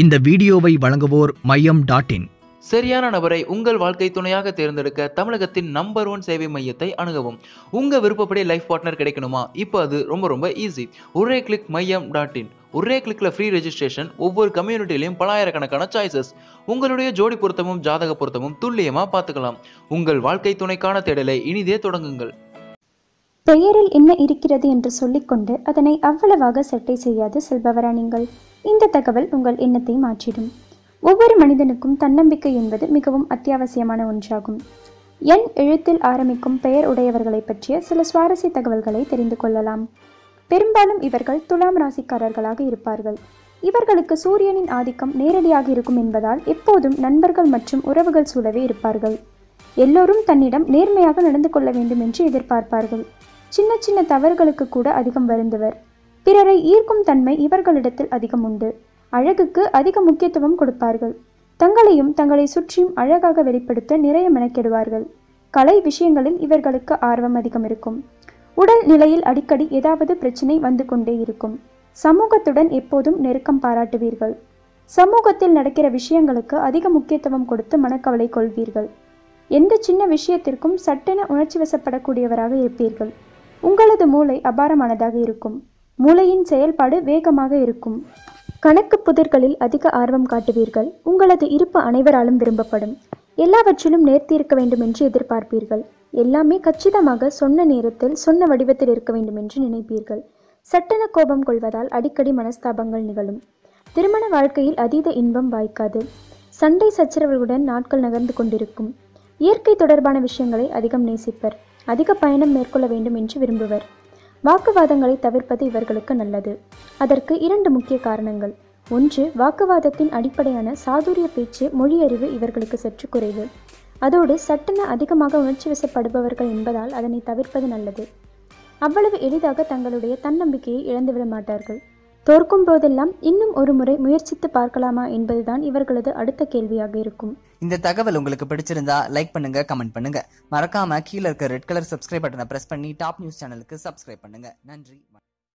இந்த வீடியோவை வழங்குவோர் மையம் டாட் இன். சரியான நபரை உங்கள் வாழ்க்கை துணையாக தேர்ந்தெடுக்க தமிழகத்தின் நம்பர் ஒன் சேவை மையத்தை அணுகவும். உங்க விருப்பப்படி லைஃப் பார்ட்னர் கிடைக்கணுமா? இப்போ அது ரொம்ப ரொம்ப ஈஸி ஒரே கிளிக் மையம் டாட் இன். ஒரே கிளிக்ல ஃப்ரீ ரெஜிஸ்ட்ரேஷன் ஒவ்வொரு கம்யூனிட்டிலையும் பலாயிரக்கணக்கான சாய்ஸஸ் உங்களுடைய ஜோடி பொருத்தமும் ஜாதக பொருத்தமும் துல்லியமா பார்த்துக்கலாம். உங்கள் வாழ்க்கை துணைக்கான தேடலை இனிதே தொடங்குங்கள். பெயரில் என்ன இருக்கிறது என்று சொல்லிக்கொண்டு அதனை அவ்வளவாக செட்டை செய்யாது செல்பவரா நீங்கள் இந்த தகவல் உங்கள் எண்ணத்தை மாற்றிடும். ஒவ்வொரு மனிதனுக்கும் தன்னம்பிக்கை என்பது மிகவும் அத்தியாவசியமான ஒன்றாகும். என் எழுத்தில் ஆரம்பிக்கும் பெயர் உடையவர்களை பற்றிய சில சுவாரஸ்ய தகவல்களை தெரிந்து கொள்ளலாம். பெரும்பாலும் இவர்கள் துலாம் ராசிக்காரர்களாக இருப்பார்கள். இவர்களுக்கு சூரியனின் ஆதிக்கம் நேரடியாக இருக்கும் என்பதால் எப்போதும் நண்பர்கள் மற்றும் உறவுகள் சூழவே இருப்பார்கள். எல்லோரும் தன்னிடம் நேர்மையாக நடந்து கொள்ள வேண்டும் என்று எதிர்பார்ப்பார்கள். சின்ன சின்ன தவறுகளுக்கு கூட அதிகம் வருந்துவர். பிறரை ஈர்க்கும் தன்மை இவர்களிடத்தில் அதிகம் உண்டு. அழகுக்கு அதிக முக்கியத்துவம் கொடுப்பார்கள். தங்களையும் தங்களை சுற்றியும் அழகாக வெளிப்படுத்த நிறைய மெனக்கெடுவார்கள். கலை விஷயங்களில் இவர்களுக்கு ஆர்வம் அதிகம் இருக்கும். உடல் நிலையில் அடிக்கடி ஏதாவது பிரச்சனை வந்து கொண்டே இருக்கும். சமூகத்துடன் எப்போதும் நெருக்கம் பாராட்டுவீர்கள். சமூகத்தில் நடக்கிற விஷயங்களுக்கு அதிக முக்கியத்துவம் கொடுத்து மனக்கவலை கொள்வீர்கள். எந்த சின்ன விஷயத்திற்கும் சட்டென உணர்ச்சி வசப்படக்கூடியவராக இருப்பீர்கள். உங்களது மூளை அபாரமானதாக இருக்கும். மூளையின் செயல்பாடு வேகமாக இருக்கும். கணக்கு புதிர்களில் அதிக ஆர்வம் காட்டுவீர்கள். உங்களது இருப்பு அனைவராலும் விரும்பப்படும். எல்லாவற்றிலும் நேர்த்தி இருக்க வேண்டும் என்று எதிர்பார்ப்பீர்கள். எல்லாமே கச்சிதமாக சொன்ன நேரத்தில் சொன்ன வடிவத்தில் இருக்க வேண்டும் என்று நினைப்பீர்கள். சட்டென கோபம் கொள்வதால் அடிக்கடி மனஸ்தாபங்கள் நிகழும். திருமண வாழ்க்கையில் அதீத இன்பம் வாய்க்காது. சண்டை சச்சரவுகளுடன் நாட்கள் நகர்ந்து கொண்டிருக்கும். இயற்கை தொடர்பான விஷயங்களை அதிகம் நேசிப்பர். அதிக பயணம் மேற்கொள்ள வேண்டும் என்று விரும்புவர். வாக்குவாதங்களை தவிர்ப்பது இவர்களுக்கு நல்லது. அதற்கு இரண்டு முக்கிய காரணங்கள். ஒன்று வாக்குவாதத்தின் அடிப்படையான சாதுரிய பேச்சு மொழியறிவு இவர்களுக்கு சற்று குறைவு. அதோடு சட்டென அதிகமாக உணர்ச்சி வசப்படுபவர்கள் என்பதால் அதனை தவிர்ப்பது நல்லது. அவ்வளவு எளிதாக தங்களுடைய தன்னம்பிக்கையை இழந்துவிட மாட்டார்கள். தோற்கும் போதெல்லாம் இன்னும் ஒரு முறை முயற்சித்து பார்க்கலாமா என்பதுதான் இவர்களது அடுத்த கேள்வியாக இருக்கும். இந்த தகவல் உங்களுக்கு பிடிச்சிருந்தா லைக் பண்ணுங்க கமெண்ட் பண்ணுங்க. மறக்காம கீழே இருக்க ரெட் கலர் சப்ஸ்கிரைப் பட்டனை பிரஸ் பண்ணி டாப் நியூஸ் சேனலுக்கு சப்ஸ்கிரைப் பண்ணுங்க. நன்றி